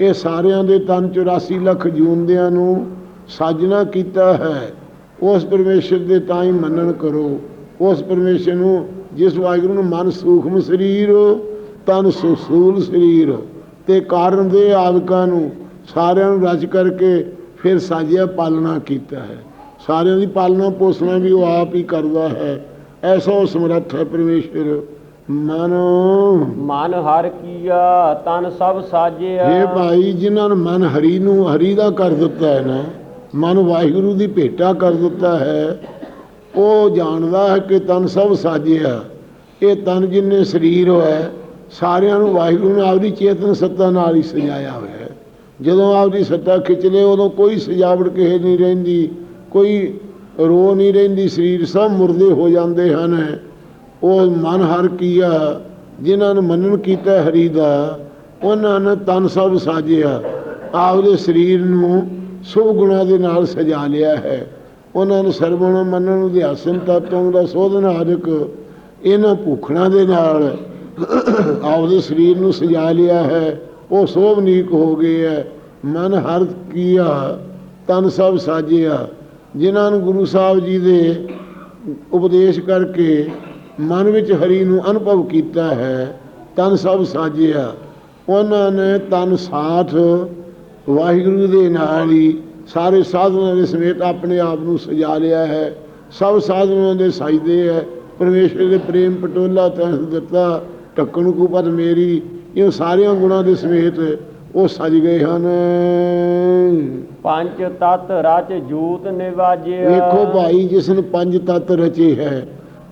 ਇਹ ਸਾਰਿਆਂ ਦੇ ਤਨ 84 ਲੱਖ ਜੂਨਦਿਆਂ ਨੂੰ ਸਾਜਨਾ ਕੀਤਾ ਹੈ, ਉਸ ਪਰਮੇਸ਼ਰ ਦੇ ਤਾਂ ਹੀ ਮੰਨਣ ਕਰੋ। ਉਸ ਪਰਮੇਸ਼ਰ ਨੂੰ, ਜਿਸ ਵਾਹਿਗੁਰੂ ਨੂੰ ਮਨ ਸੂਖਮ ਸਰੀਰ, ਤਨ ਸੁਸੂਲ ਸਰੀਰ ਤੇ ਕਾਰਨ ਦੇ ਆਦਿਕਾਂ ਨੂੰ ਸਾਰਿਆਂ ਨੂੰ ਰਚ ਕਰਕੇ ਫਿਰ ਸਾਜਿਆ ਪਾਲਣਾ ਕੀਤਾ ਹੈ। ਸਾਰਿਆਂ ਦੀ ਪਾਲਣਾ ਪੋਸਣਾ ਵੀ ਉਹ ਆਪ ਹੀ ਕਰਦਾ ਹੈ। ਐਸਾ ਉਹ ਸਮਰੱਥ ਹੈ ਪਰਮੇਸ਼ਰ ਮਨੋ। ਮਨ ਹਰ ਕੀਆ ਤਨ ਸਭ ਸਾਜਿਆ। ਇਹ ਭਾਈ ਜਿਨ੍ਹਾਂ ਨੇ ਮਨ ਹਰੀ ਨੂੰ ਹਰੀ ਦਾ ਕਰ ਦਿੱਤਾ ਹੈ ਨਾ ਮਨ ਵਾਹਿਗੁਰੂ ਦੀ ਭੇਟਾ ਕਰ ਦਿੱਤਾ ਹੈ ਉਹ ਜਾਣਦਾ ਹੈ ਕਿ ਤਨ ਸਭ ਸਾਜਿਆ। ਇਹ ਤਨ ਜਿੰਨੇ ਸਰੀਰ ਹੋਇਆ ਸਾਰਿਆਂ ਨੂੰ ਵਾਹਿਗੁਰੂ ਨੇ ਆਪਦੀ ਚੇਤਨ ਸੱਤਾ ਨਾਲ ਹੀ ਸਜਾਇਆ ਹੋਇਆ ਹੈ। ਜਦੋਂ ਆਪਦੀ ਸੱਤਾ ਖਿੱਚ ਲੇ ਉਦੋਂ ਕੋਈ ਸਜਾਵਟ ਕਿਸੇ ਨਹੀਂ ਰਹਿੰਦੀ। ਕੋਈ ਰੋ ਨਹੀਂ ਰਹਿੰਦੀ, ਸਰੀਰ ਸਭ ਮੁਰਦੇ ਹੋ ਜਾਂਦੇ ਹਨ। ਉਹ ਮਨ ਹਰ ਕੀਆ, ਜਿਨ੍ਹਾਂ ਨੇ ਮੰਨਣ ਕੀਤਾ ਹਰੀ ਦਾ, ਉਹਨਾਂ ਨੇ ਤਨ ਸਭ ਸਾਜਿਆ। ਆਪਦੇ ਸਰੀਰ ਨੂੰ ਸੁਭ ਗੁਣਾਂ ਦੇ ਨਾਲ ਸਜਾ ਲਿਆ ਹੈ। ਉਹਨਾਂ ਨੇ ਸਰਵਣ ਮੰਨਣ ਨੂੰ ਅਧਿਆਸਨ ਤਤਵ ਦਾ ਸੋਧਨ ਆਦਿਕ ਇਹਨਾਂ ਭੂਖਣਾ ਦੇ ਨਾਲ ਆਪਦੇ ਸਰੀਰ ਨੂੰ ਸਜਾ ਲਿਆ ਹੈ। ਉਹ ਸੋਭਨੀਕ ਹੋ ਗਏ ਹੈ। ਮਨ ਹਰ ਕੀਆ, ਤਨ ਸਭ ਸਾਜਿਆ। ਜਿਨ੍ਹਾਂ ਨੂੰ ਗੁਰੂ ਸਾਹਿਬ ਜੀ ਦੇ ਉਪਦੇਸ਼ ਕਰਕੇ ਮਨ ਵਿੱਚ ਹਰੀ ਨੂੰ ਅਨੁਭਵ ਕੀਤਾ ਹੈ, ਤਨ ਸਭ ਸਾਜਿਆ ਉਹਨਾਂ ਨੇ ਤਨ ਸਾਥ ਵਾਹਿਗੁਰੂ ਦੇ ਨਾਲ ਹੀ ਸਾਰੇ ਸਾਧਨਾਂ ਦੇ ਸਮੇਤ ਆਪਣੇ ਆਪ ਨੂੰ ਸਜਾ ਲਿਆ ਹੈ। ਸਭ ਸਾਧਨਾਂ ਦੇ ਸਾਜਦੇ ਹੈ। ਪਰਮੇਸ਼ਰ ਦੇ ਪ੍ਰੇਮ ਪਟੋਲਾ ਤੈਂ ਦਿੱਤਾ। ਢੱਕਣ ਕੋ ਪਰ ਮੇਰੀ ਇਹ ਸਾਰਿਆਂ ਗੁਣਾਂ ਦੇ ਸਮੇਤ ਉਹ ਸਜ ਗਏ ਹਨ। ਪੰਜ ਤਤ ਰਚ ਜੂਤ ਨਿਵਾਜਿਆ। ਵੇਖੋ ਭਾਈ ਜਿਸ ਨੇ ਪੰਜ ਤੱਤ ਰਚੇ ਹੈ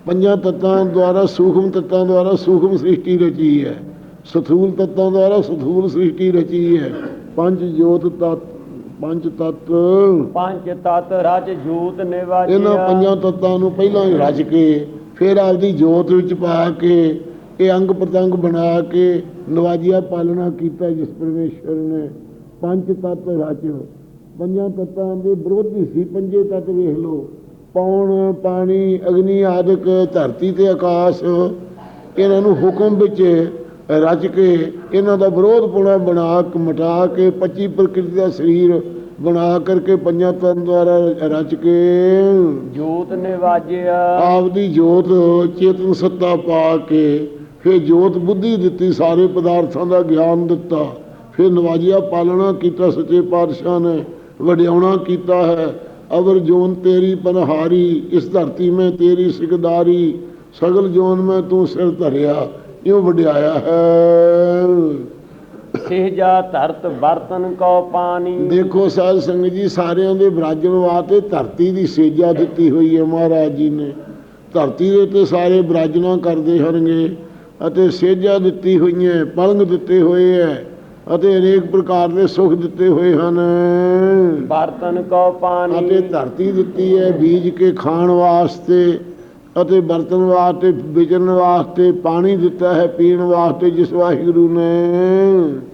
ਪੰਜਾਂ ਤੱਤਾਂ ਦੁਆਰਾ ਸੂਖਮ ਤੱਤਾਂ ਦੁਆਰਾ ਸੂਖਮ ਸ੍ਰਿਸ਼ਟੀ ਰਚੀ ਹੈ ਸਥੂਲ ਤੱਤਾਂ ਦੁਆਰਾ ਸਥੂਲ ਸ੍ਰਿਸ਼ਟੀ ਰਚੀ ਹੈ। ਪੰਜ ਜੋਤ ਤੱਤ ਪੰਜ ਤੱਤ। ਪੰਜ ਤਤ ਰਚ ਜੂਤ ਨਿਵਾਜਿਆ। ਇਹਨਾਂ ਪੰਜਾਂ ਤੱਤਾਂ ਨੂੰ ਪਹਿਲਾਂ ਹੀ ਰਚ ਕੇ ਫਿਰ ਆਪਦੀ ਜੋਤ ਵਿੱਚ ਪਾ ਕੇ ਇਹ ਅੰਗ ਪ੍ਰਤੰਗ ਬਣਾ ਕੇ ਨਵਾਜਿਆ ਪਾਲਣਾ ਕੀਤਾ ਜਿਸ ਪਰਮੇਸ਼ਰ ਨੇ। ਪੰਜ ਤੱਤ ਰਚ ਪੰਜਾਂ ਤੱਤਾਂ ਦੇ ਵਿਰੋਧੀ ਸੀ। ਪੰਜੇ ਤੱਤ ਵੇਖ ਲਓ। ਪੌਣ ਪਾਣੀ ਅਗਨੀ ਆਦਿਕ ਧਰਤੀ ਤੇ ਆਕਾਸ਼। ਇਹਨਾਂ ਨੂੰ ਹੁਕਮ ਵਿੱਚ ਰਚ ਕੇ ਇਹਨਾਂ ਦਾ ਵਿਰੋਧ ਪੁਣਾ ਬਣਾ ਕੇ ਮਿਟਾ ਕੇ 25 ਪ੍ਰਕਿਰਤੀ ਦਾ ਸਰੀਰ ਬਣਾ ਕਰਕੇ ਪੰਜਾਂ ਤੱਤਾਂ ਦੁਆਰਾ ਰਚ ਕੇ ਜੂਤ ਨਿਵਾਜਿਆ। ਆਪਦੀ ਜੋਤ ਚੇਤਨ ਸੱਤਾ ਪਾ ਕੇ ਫਿਰ ਜੋਤ ਬੁੱਧੀ ਦਿੱਤੀ ਸਾਰੇ ਪਦਾਰਥਾਂ ਦਾ ਗਿਆਨ ਦਿੱਤਾ। ਫਿਰ ਨਵਾਜਿਆ ਪਾਲਣਾ ਕੀਤਾ ਸੱਚੇ ਪਾਤਸ਼ਾਹ ਨੇ ਵਡਿਆਉਣਾ ਕੀਤਾ ਹੈ। ਅਵਰ ਜੋਨ ਤੇਰੀ ਪਨਹਾਰੀ ਇਸ ਧਰਤੀ ਮੈਂ ਤੇਰੀ ਸਿਕਦਾਰੀ। ਸਗਲ ਜੋਨ ਮੈਂ ਤੂੰ ਸਿਰ ਧਰਿਆ ਇਉਂ ਵਡਿਆਇਆ ਹੈ। ਸਹਿਜਾ ਧਰਤ ਬਰਤਨ ਕੋ ਪਾਣੀ। ਦੇਖੋ ਸਾਧ ਸੰਗਤ ਜੀ ਸਾਰਿਆਂ ਦੇ ਬਰਾਜਣ ਵਾਸਤੇ ਧਰਤੀ ਦੀ ਸੇਜਾ ਦਿੱਤੀ ਹੋਈ ਹੈ ਮਹਾਰਾਜ ਜੀ ਨੇ। ਧਰਤੀ ਦੇ ਉੱਤੇ ਸਾਰੇ ਬਰਾਜਣਾ ਕਰਦੇ ਹਨਗੇ ਅਤੇ ਸੇਜਾ ਦਿੱਤੀ ਹੋਈ ਹੈ ਪਲੰਗ ਦਿੱਤੇ ਹੋਏ ਹੈ ਅਤੇ ਅਨੇਕ ਪ੍ਰਕਾਰ ਦੇ ਸੁੱਖ ਦਿੱਤੇ ਹੋਏ ਹਨ। ਬਰਤਨ ਕੋ ਪਾਣੀ। ਅਤੇ ਧਰਤੀ ਦਿੱਤੀ ਹੈ ਬੀਜ ਕੇ ਖਾਣ ਵਾਸਤੇ। ਅਤੇ ਬਰਤਨ ਵਾਸਤੇ ਵਿਚਰਨ ਵਾਸਤੇ ਪਾਣੀ ਦਿੱਤਾ ਹੈ ਪੀਣ ਵਾਸਤੇ ਜਿਸ ਵਾਹਿਗੁਰੂ ਨੇ।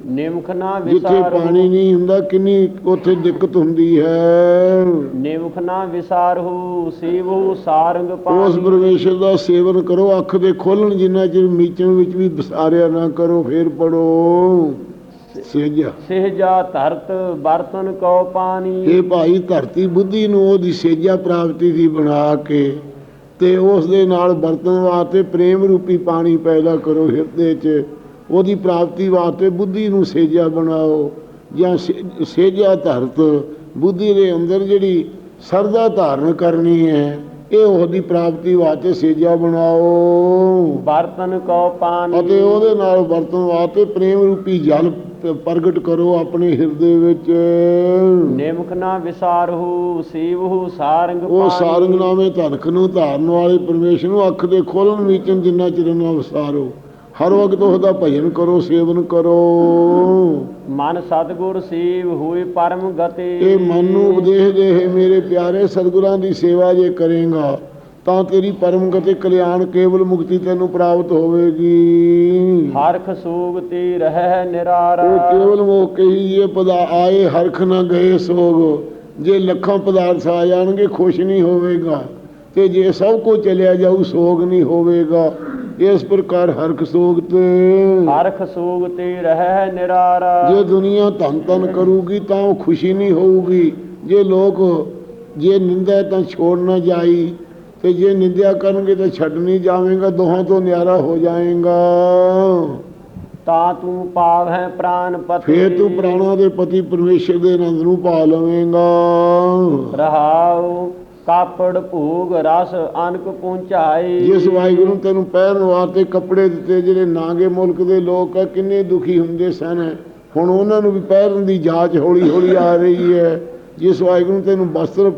ਨਿਮਖ ਨਾ ਜਿੱਥੇ ਵਿਸਾਰੋ। ਪਾਣੀ ਨਹੀਂ ਹੁੰਦਾ ਕਿੰਨੀ ਉੱਥੇ ਦਿੱਕਤ ਹੁੰਦੀ ਹੈ। ਨਿਮਖ ਨਾ ਵਿਸਾਰਹੁ ਸੀਵਹੁ ਸਾਰੰਗ ਉਸ ਪਾਣੀ ਪਰਮੇਸ਼ਰ ਦਾ ਸੇਵਨ ਕਰੋ ਅੱਖ ਦੇ ਖੋਲਣ ਜਿੰਨਾ ਚਿਰ ਮੀਚਣ ਵਿੱਚ ਵੀ ਵਿਸਾਰਿਆ ਨਾ ਕਰੋ ਫੇਰ ਪੜੋ ਸੇਜਾ ਸਹਿਜਾ ਧਰਤ ਬਰਤਨ ਕੋ ਪਾਣੀ। ਇਹ ਭਾਈ ਧਰਤੀ ਬੁੱਧੀ ਨੂੰ ਉਹਦੀ ਸੇਜਾ ਪ੍ਰਾਪਤੀ ਦੀ ਬਣਾ ਕੇ ਤੇ ਉਸ ਦੇ ਨਾਲ ਵਰਤਣ ਵਾਸਤੇ ਪ੍ਰੇਮ ਰੂਪੀ ਪਾਣੀ ਪੈਦਾ ਕਰੋ ਹਿਰਦੇ 'ਚ। ਉਹਦੀ ਪ੍ਰਾਪਤੀ ਵਾਸਤੇ ਬੁੱਧੀ ਨੂੰ ਸੇਜਾ ਬਣਾਓ ਜਾਂ ਸੇ- ਸੇਜਾ ਧਰਤ ਬੁੱਧੀ ਦੇ ਅੰਦਰ ਜਿਹੜੀ ਸਰਦਾ ਧਾਰਨ ਕਰਨੀ ਹੈ ਇਹ ਉਹਦੀ ਪ੍ਰਾਪਤੀ ਵਾਸਤੇ ਸੇਜਾ ਬਣਾਓ। ਬਰਤਨ ਕੋ ਪਾਣੀ। ਅਤੇ ਉਹਦੇ ਨਾਲ ਵਰਤਣ ਵਾਸਤੇ ਪ੍ਰੇਮ ਰੂਪੀ ਜਲ ਪ੍ਰਗਟ ਕਰੋ ਆਪਣੇ ਹਿਰਦੇ ਵਿੱਚ। ਨਿਮਖ ਨਾ ਵਿਸਾਰਹੁ ਸੀਵਹੁ ਸਾਰੰਗ ਉਹ ਪਾਣੀ। ਸਾਰੰਗ ਨਾਮੇ ਧਨਖ ਨੂੰ ਧਾਰਨ ਵਾਲੇ ਪਰਮੇਸ਼ਰ ਨੂੰ ਅੱਖ ਦੇ ਖੋਲਣ ਵਿਚਨ ਜਿੰਨਾ ਚਿਰ ਨਾ ਵਿਸਾਰੋ। ਹਰ ਵਕਤ ਉਹਦਾ ਭਜਨ ਕਰੋ ਸੇਵਨ ਕਰੋ। ਮਨ ਸਤਗੁਰ ਸੀਵ ਹੋਏ ਪਰਮ ਗਤੇ। ਇਹ ਮਨ ਨੂੰ ਉਪਦੇਸ਼ ਦੇ ਮੇਰੇ ਪਿਆਰੇ ਸਤਿਗੁਰਾਂ ਦੀ ਸੇਵਾ ਜੇ ਕਰੇਗਾ ਤਾਂ ਤੇਰੀ ਪਰਮ ਗਤੇ ਕਲਿਆਣ ਕੇਵਲ ਮੁਕਤੀ ਤੈਨੂੰ ਪ੍ਰਾਪਤ ਹੋਵੇਗੀ। ਹਰਖ ਸੂਗ ਤੇ ਰਹਿ ਨਿਰਾਰਾ। ਉਹ ਕੇਵਲ ਮੌਕੇ ਹੀ ਇਹ ਪਦਾ ਆਏ ਹਰਖ ਨਾ ਗਏ ਸੋਗ। ਜੇ ਲੱਖਾਂ ਪਦਾਰਥ ਆ ਜਾਣਗੇ ਖੁਸ਼ ਨਹੀਂ ਹੋਵੇਗਾ। ਤੇ ਜੇ ਸਭ ਕੁਝ ਚਲਿਆ ਜਾਊ ਸੋਗ ਨਹੀਂ ਹੋਵੇਗਾ। ਇਸ ਪ੍ਰਕਾਰ ਹਰਖ ਸੋਗ ਤੇ। ਹਰਖ ਸੂਗ ਤੇ ਰਹਿ ਨਿਰਾਰਾ। ਜੇ ਦੁਨੀਆ ਧੰਨ ਧੰਨ ਕਰੂਗੀ ਤਾਂ ਉਹ ਖੁਸ਼ੀ ਨਹੀਂ ਹੋਊਗੀ। ਜੇ ਲੋਕ ਜੇ ਨਿੰਦਾ ਤਾਂ ਛੋੜ ਨਾ ਜਾਈ। ਤੇ ਜੇ ਨਿੰਦਿਆ ਕਰਨਗੇ ਤਾਂ ਛੱਡ ਨਹੀਂ ਜਾਵੇਂਗਾ ਦੋਹਾਂ ਤੋਂ ਨਿਆਰਾ ਹੋ ਜਾਏਗਾ। ਤਾਂ ਤੂੰ ਪਾਵ ਹੈ ਪ੍ਰਾਨ ਪਤੀ। ਫੇਰ ਤੂੰ ਪ੍ਰਾਣਾ ਦੇ ਪਤੀ ਪਰਮੇਸ਼ਰ ਦੇ ਆਨੰਦ ਨੂੰ ਪਾ ਲਵੇਂਗਾ। ਰਹਾਉ ਕਾਪੜ ਭੂਗ ਰਸ ਅਨਕ ਪਹੁੰਚਾਈ। ਜਿਸ ਵਾਹਿਗੁਰੂ ਨੇ ਤੈਨੂੰ ਪਹਿਰਨ ਵਾਸਤੇ ਕੱਪੜੇ ਦਿੱਤੇ ਜਿਹੜੇ ਨਾਗੇ ਮੁਲਕ ਦੇ ਲੋਕ ਆ ਕਿੰਨੇ ਦੁਖੀ ਹੁੰਦੇ ਸਨ। ਹੁਣ ਉਹਨਾਂ ਨੂੰ ਵੀ ਪਹਿਰਨ ਦੀ ਜਾਂਚ ਹੌਲੀ ਹੌਲੀ ਆ ਰਹੀ ਹੈ। ਜਿਸ ਵਾਹਿਗੁਰੂ ਤੈਨੂੰ ਵਸਤਰ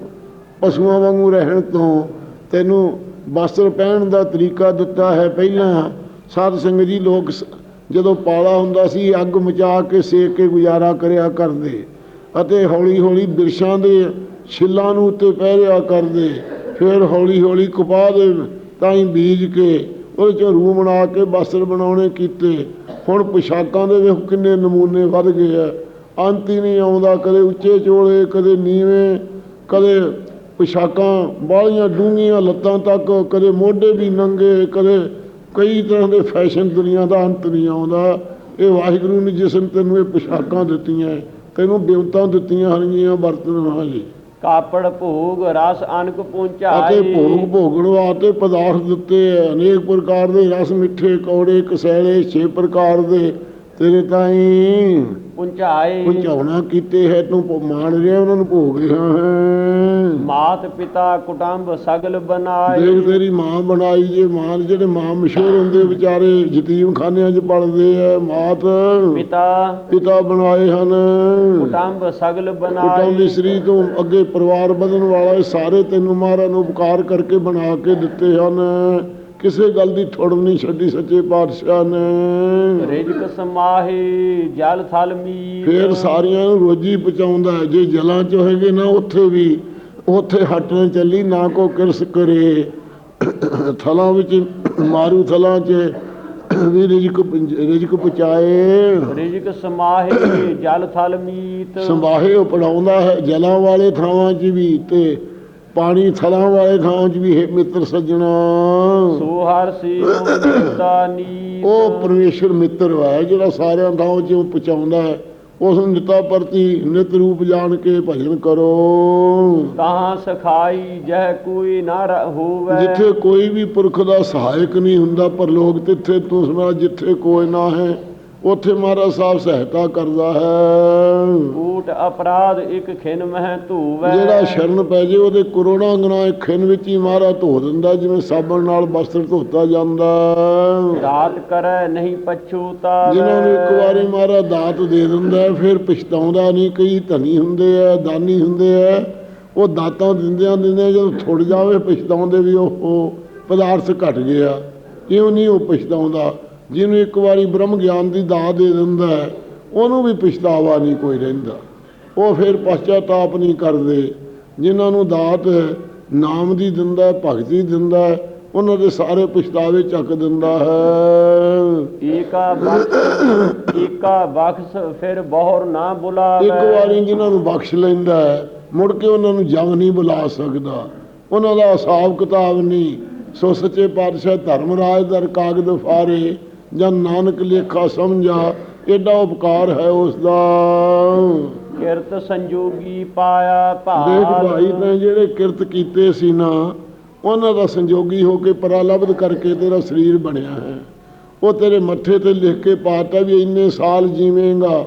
ਪਸ਼ੂਆਂ ਵਾਂਗੂ ਰਹਿਣ ਤੋਂ ਤੈਨੂੰ ਵਸਤਰ ਪਹਿਨਣ ਦਾ ਤਰੀਕਾ ਦਿੱਤਾ ਹੈ। ਪਹਿਲਾਂ ਸਾਧ ਸੰਗਤ ਜੀ ਲੋਕ ਸ- ਜਦੋਂ ਪਾਲਾ ਹੁੰਦਾ ਸੀ, ਅੱਗ ਮਚਾ ਕੇ ਸੇਕ ਕੇ ਗੁਜ਼ਾਰਾ ਕਰਿਆ ਕਰਦੇ ਅਤੇ ਹੌਲੀ ਹੌਲੀ ਬਿਰਸ਼ਾਂ ਦੇ ਛਿੱਲਾਂ ਨੂੰ ਉੱਤੇ ਪਹਿਰਿਆ ਕਰਦੇ। ਫਿਰ ਹੌਲੀ ਹੌਲੀ ਕਪਾਹ ਦੇ ਤਾਈ ਬੀਜ ਕੇ ਉਹਦੇ ਚੋਂ ਰੂਹ ਬਣਾ ਕੇ ਵਸਤਰ ਬਣਾਉਣੇ ਕੀਤੇ। ਹੁਣ ਪੁਸ਼ਾਕਾਂ ਦੇ ਵੇਖ ਕਿੰਨੇ ਨਮੂਨੇ ਵੱਧ ਗਏ ਆ। ਅੰਤ ਹੀ ਨਹੀਂ ਆਉਂਦਾ ਕਦੇ ਉੱਚੇ ਚੋਲੇ, ਕਦੇ ਨੀਵੇਂ, ਕਦੇ ਪੁਸ਼ਾਕਾਂ ਬਾਹਲੀਆਂ ਡੂੰਘੀਆਂ ਲੱਤਾਂ ਤੱਕ ਕਦੇ ਮੋਢੇ ਵੀ ਨੰਗੇ ਕਦੇ ਕਈ ਤਰ੍ਹਾਂ ਦੇ ਫੈਸ਼ਨ ਦੁਨੀਆ ਦਾ ਅੰਤ ਨਹੀਂ ਆਉਂਦਾ। ਇਹ ਵਾਹਿਗੁਰੂ ਨੇ ਜਿਸ ਨੇ ਤੈਨੂੰ ਇਹ ਪੁਸ਼ਾਕਾਂ ਦਿੱਤੀਆਂ ਤੈਨੂੰ ਬਿਉਂਤਾਂ ਦਿੱਤੀਆਂ ਹਰੀਆਂ ਵਰਤਣ ਲਈ ਕਾਪੜ ਭੂਗ ਰਸ ਅਨਕ ਅਤੇ ਪਹੁੰਚਾਈ ਭੋਗ ਭੋਗਣ ਵਾਸਤੇ ਪਦਾਰਥ ਦਿੱਤੇ ਅਨੇਕ ਪ੍ਰਕਾਰ ਦੇ ਰਸ ਮਿੱਠੇ ਕੌੜੇ ਕਸੈਲੇ ਛੇ ਪ੍ਰਕਾਰ ਦੇ ਤੇਰੇ ਤਾਈਂ। ਪਹੁੰਚਾਈ ਪਹੁੰਚਾਉਣਾ ਕੀਤੇ ਹੈ ਤੂੰ ਮਾਣ ਰਿਹਾ ਉਹਨਾਂ ਨੂੰ ਭੋਗ ਰਿਹਾ ਹੈ। ਮਾਤ ਪਿਤਾ ਕੁਟੰਬ ਸਗਲ ਬਣਾਈ ਦੇਖ ਤੇਰੀ ਮਾਂ ਬਣਾਈ ਜੇ ਮਾਂ ਜਿਹੜੇ ਮਾਂ ਮਸ਼ਹੂਰ ਹੁੰਦੇ ਵਿਚਾਰੇ ਯਤੀਮ ਖਾਨਿਆਂ 'ਚ ਪਲਦੇ ਆ ਮਾਤ। ਪਿਤਾ। ਪਿਤਾ ਬਣਾਏ ਹਨ। ਕੁਟੰਬ ਸਗਲ ਕੁਟੁੰਬ ਬਣਾਈ ਇਸਤਰੀ ਤੋਂ ਅੱਗੇ ਪਰਿਵਾਰ ਵਧਣ ਵਾਲਾ ਸਾਰੇ ਤੈਨੂੰ ਮਹਾਰਾਜ ਨੂੰ ਉਪਕਾਰ ਕਰਕੇ ਬਣਾ ਕੇ ਦਿੱਤੇ ਹਨ। ਕਿਸੇ ਗੱਲ ਦੀ ਥੋੜ ਨਹੀਂ ਛੱਡੀ ਸੱਚੇ ਪਾਤਸ਼ਾਹ ਨੇ। ਰਿਜਕ ਸਮਾਹੀ ਜਲ ਥਲ ਮੀਤ। ਫੇਰ ਸਾਰੀਆਂ ਨੂੰ ਰੋਜੀ ਪਹੁੰਚਾਉਂਦਾ ਹੈ। ਜੇ ਜਲਾਂ ਚ ਹੋਏਗੇ ਨਾ ਉੱਥੇ ਵੀ ਉੱਥੇ ਹਟਣ ਚੱਲੀ ਨਾ ਕੋ ਕਿਰਸ ਕਰੇ। ਥਲਾਂ ਵਿੱਚ ਮਾਰੂ ਥਲਾਂ ਚ ਵੀ ਰਿਜਕ ਰਿਜਕ ਪਹੁੰਚਾਏ। ਰਿਜਕ ਸਮਾਹੀ ਜਲ ਥਲ ਮੀਤ। ਉਹ ਪੜਾਉਂਦਾ ਹੈ ਜਲਾਂ ਵਾਲੇ ਥਾਵਾਂ 'ਚ ਵੀ ਤੇ ਪਾਣੀ ਥਲਾਂ ਵਾਲੇ ਥਾਵਾਂ 'ਚ ਵੀ ਹੈ ਮਿੱਤਰ ਸੱਜਣਾ। ਸੋ ਹਰ ਸੀ ਨੀਤ। ਉਹ ਪਰਮੇਸ਼ਰ ਮਿੱਤਰ ਹੈ ਜਿਹੜਾ ਸਾਰਿਆਂ ਥਾਵਾਂ 'ਚ ਪਹੁੰਚਾਉਂਦਾ ਹੈ। ਉਸ ਨੂੰ ਨਿਤਾ ਪ੍ਰਤੀ ਨਿਤ ਰੂਪ ਜਾਣ ਕੇ ਭਜਨ ਕਰੋ। ਕਹਾਂ ਸਖਾਈ ਜਹ ਕੋਈ ਨਾ ਹੋਵੇ। ਜਿੱਥੇ ਕੋਈ ਵੀ ਪੁਰਖ ਦਾ ਸਹਾਇਕ ਨਹੀਂ ਹੁੰਦਾ ਪਰ ਲੋਕ ਤਿੱਥੇ ਤੂੰ ਸੁਣਾ ਜਿੱਥੇ ਕੋਈ ਨਾ ਹੈ। ਉੱਥੇ ਮਹਾਰਾਜ ਸਾਹਿਬ ਸਹਾਇਤਾ ਕਰਦਾ ਹੈ। ਊਟ ਅਪਰਾਧ ਇੱਕ ਖਿਨ ਮਹਿ ਧੂਵੈ। ਜਿਹੜਾ ਸ਼ਰਨ ਪੈ ਜੇ ਉਹਦੇ ਕਰੋੜਾਂ ਗੁਣਾ ਇੱਕ ਖਿਨ ਵਿੱਚ ਹੀ ਮਹਾਰਾਜ ਧੋ ਦਿੰਦਾ ਜਿਵੇਂ ਸਾਬਣ ਨਾਲ ਬਸਤਰ ਧੋਤਾ ਜਾਂਦਾ। ਰਾਤ ਕਰੈ ਨਹੀਂ ਪਛੂਤਾ ਜਿਨ੍ਹਾਂ ਨੂੰ ਇੱਕ ਵਾਰੀ ਮਹਾਰਾਜ ਦਾਤ ਦੇ ਦਿੰਦਾ ਫਿਰ ਪਛਤਾਉਂਦਾ ਨਹੀਂ ਕਈ ਧਨੀ ਹੁੰਦੇ ਆ ਦਾਨੀ ਹੁੰਦੇ ਆ। ਉਹ ਦਾਤਾਂ ਦਿੰਦਿਆਂ ਦਿੰਦਿਆਂ ਜਦੋਂ ਥੁੜ ਜਾਵੇ ਪਛਤਾਉਂਦੇ ਵੀ ਉਹ ਉਹ ਪਦਾਰਥ ਘਟ ਗਿਆ। ਕਿਉਂ ਨਹੀਂ ਉਹ ਪਛਤਾਉਂਦਾ? ਜਿਹਨੂੰ ਇੱਕ ਵਾਰੀ ਬ੍ਰਹਮ ਗਿਆਨ ਦੀ ਦਾਤ ਦੇ ਦਿੰਦਾ ਹੈ, ਉਹਨੂੰ ਵੀ ਪਛਤਾਵਾ ਨਹੀਂ ਕੋਈ ਰਹਿੰਦਾ। ਉਹ ਫਿਰ ਪਛਤਾਤਾਪ ਨਹੀਂ ਕਰਦੇ। ਜਿਨ੍ਹਾਂ ਨੂੰ ਦਾਤ ਨਾਮ ਦੀ ਦਿੰਦਾ ਭਗਤੀ ਦਿੰਦਾ ਉਹਨਾਂ ਦੇ ਸਾਰੇ ਪਛਤਾਵੇ ਚੱਕ ਦਿੰਦਾ ਹੈ। ਏਕਾ ਬਖਸ਼ ਏਕਾ ਬਖਸ਼ ਫਿਰ ਬਹੁਰ ਨਾ ਬੁਲਾਵੇ। ਇੱਕ ਵਾਰੀ ਜਿਨ੍ਹਾਂ ਨੂੰ ਬਖਸ਼ ਲੈਂਦਾ ਹੈ ਮੁੜ ਕੇ ਉਹਨਾਂ ਨੂੰ ਜਮ ਨਹੀਂ ਬੁਲਾ ਸਕਦਾ। ਉਹਨਾਂ ਦਾ ਹਿਸਾਬ ਕਿਤਾਬ ਨਹੀਂ। ਸੋ ਸੱਚੇ ਪਾਤਸ਼ਾਹ ਧਰਮਰਾਜ ਦਰ ਕਾਗਦ ਫਾਰੇ ਜਨ ਨਾਨਕ ਲੇਖਾ ਸਮਝਾ ਐਡਾ ਉਪਕਾਰ ਹੈ ਉਸ ਦਾ ਕਿਰਤ ਸੰਜੋਗੀ ਪਾਇਆ ਦੇਖ ਭਾਲ ਭਾਈ ਤਾਂ ਜਿਹੜੇ ਕਿਰਤ ਕੀਤੇ ਸੀ ਨਾ ਉਹਨਾਂ ਦਾ ਸੰਜੋਗੀ ਹੋ ਕੇ ਪਰਾਲਬਧ ਕਰਕੇ ਤੇਰਾ ਸਰੀਰ ਬਣਿਆ ਹੈ। ਉਹ ਤੇਰੇ ਮੱਥੇ ਤੇ ਲਿਖ ਕੇ ਪਾਤਾ ਵੀ ਇੰਨੇ ਸਾਲ ਜੀਵੇਂਗਾ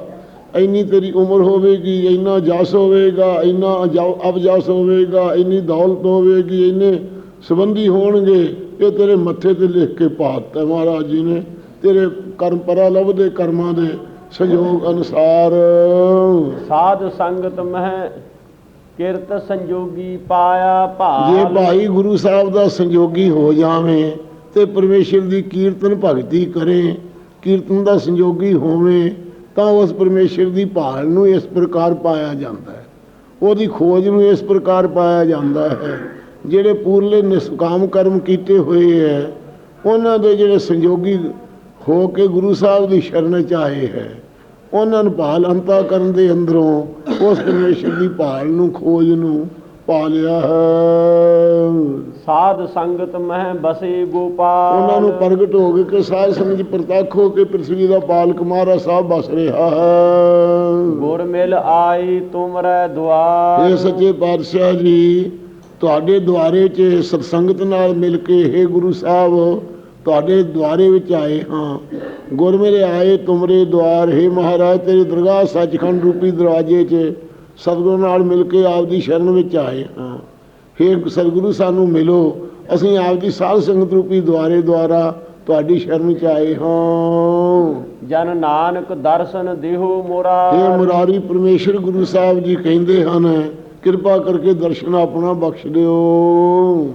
ਇੰਨੀ ਤੇਰੀ ਉਮਰ ਹੋਵੇਗੀ ਇੰਨਾ ਜਸ ਹੋਵੇਗਾ ਇੰਨਾ ਅਬਜਸ ਹੋਵੇਗਾ ਇੰਨੀ ਦੌਲਤ ਹੋਵੇਗੀ ਇੰਨੇ ਸੰਬੰਧੀ ਹੋਣਗੇ ਇਹ ਤੇਰੇ ਮੱਥੇ ਤੇ ਲਿਖ ਕੇ ਪਾਤਾ ਮਹਾਰਾਜ ਜੀ ਨੇ। ਤੇਰੇ ਕਰਮ ਪਰਾਲਬਧ ਦੇ ਕਰਮਾਂ ਦੇ ਸੰਯੋਗ ਅਨੁਸਾਰ। ਸਾਧ ਸੰਗਤ ਮਹਿ ਕਿਰਤ ਸੰਜੋਗੀ ਪਾਇਆ ਜੇ ਭਾਲ ਭਾਈ ਗੁਰੂ ਸਾਹਿਬ ਦਾ ਸੰਜੋਗੀ ਹੋ ਜਾਵੇਂ ਤੇ ਪਰਮੇਸ਼ਰ ਦੀ ਕੀਰਤਨ ਭਗਤੀ ਕਰੇ ਕੀਰਤਨ ਦਾ ਸੰਜੋਗੀ ਹੋਵੇ ਤਾਂ ਉਸ ਪਰਮੇਸ਼ਰ ਦੀ ਭਾਲ ਨੂੰ ਇਸ ਪ੍ਰਕਾਰ ਪਾਇਆ ਜਾਂਦਾ ਹੈ। ਉਹਦੀ ਖੋਜ ਨੂੰ ਇਸ ਪ੍ਰਕਾਰ ਪਾਇਆ ਜਾਂਦਾ ਹੈ। ਜਿਹੜੇ ਪੂਰਲੇ ਨਿਸਕਾਮ ਕਰਮ ਕੀਤੇ ਹੋਏ ਹੈ ਉਹਨਾਂ ਦੇ ਜਿਹੜੇ ਸੰਜੋਗੀ ਹੋ ਕੇ ਗੁਰੂ ਸਾਹਿਬ ਦੀ ਸ਼ਰਨ ਚ ਆਏ ਹੈ। ਉਹਨਾਂ ਨੂੰ ਭਾਲ ਅੰਤਾ ਕਰਨ ਦੇ ਅੰਦਰੋਂ ਉਸ ਪਰਮੇਸ਼ਰ ਦੀ ਭਾਲ ਨੂੰ ਖੋਜ ਨੂੰ ਪਾ ਲਿਆ ਹੈ। ਸਾਧ ਸੰਗਤ ਮਹਿ ਬਸੇ ਗੋਪਾਲ। ਉਹਨਾਂ ਨੂੰ ਪ੍ਰਗਟ ਹੋ ਗਏ ਕਿ ਸਾਧ ਸੰਗਤ ਪ੍ਰਤੱਖ ਹੋ ਕੇ ਪ੍ਰਿਥਵੀ ਦਾ ਪਾਲਕ ਮਹਾਰਾਜ ਸਾਹਿਬ ਬਸ ਰਿਹਾ ਹੈ। ਗੁਰ ਮਿਲ ਆਈ ਤੁਮਰੈ ਦੁਆਰ। ਇਹ ਸੱਚੇ ਪਾਤਸ਼ਾਹ ਜੀ ਤੁਹਾਡੇ ਦੁਆਰੇ 'ਚ ਸਤਸੰਗਤ ਨਾਲ ਮਿਲ ਕੇ हे ਗੁਰੂ ਸਾਹਿਬ ਤੁਹਾਡੇ ਦੁਆਰੇ ਵਿੱਚ ਆਏ ਹਾਂ। ਗੁਰ ਮੇਰੇ ਆਏ ਤੁਮਰੇ ਦੁਆਰ। हे ਮਹਾਰਾਜ ਤੇਰੇ ਦਰਗਾਹ ਸੱਚਖੰਡ ਰੂਪੀ ਦਰਵਾਜ਼ੇ 'ਚ ਸਤਿਗੁਰੂ ਨਾਲ ਮਿਲ ਕੇ ਆਪ ਦੀ ਸ਼ਰਨ ਵਿੱਚ ਆਏ ਹਾਂ। हे ਸਤਿਗੁਰੂ ਸਾਨੂੰ ਮਿਲੋ। ਅਸੀਂ ਆਪ ਦੀ ਸਾਧ ਸੰਗਤ ਰੂਪੀ ਦੁਆਰੇ ਦੁਆਰਾ ਤੁਹਾਡੀ ਸ਼ਰਨ 'ਚ ਆਏ ਹਾਂ। ਜਨ ਨਾਨਕ ਦਰਸ਼ਨ ਦੇਹੋ ਮੋਰਾ ਇਹ ਮੁਰਾਰੀ ਪਰਮੇਸ਼ਰ ਗੁਰੂ ਸਾਹਿਬ ਜੀ ਕਹਿੰਦੇ ਹਨ ਕਿਰਪਾ ਕਰਕੇ ਦਰਸ਼ਨ ਆਪਣਾ ਬਖਸ਼ ਦਿਓ।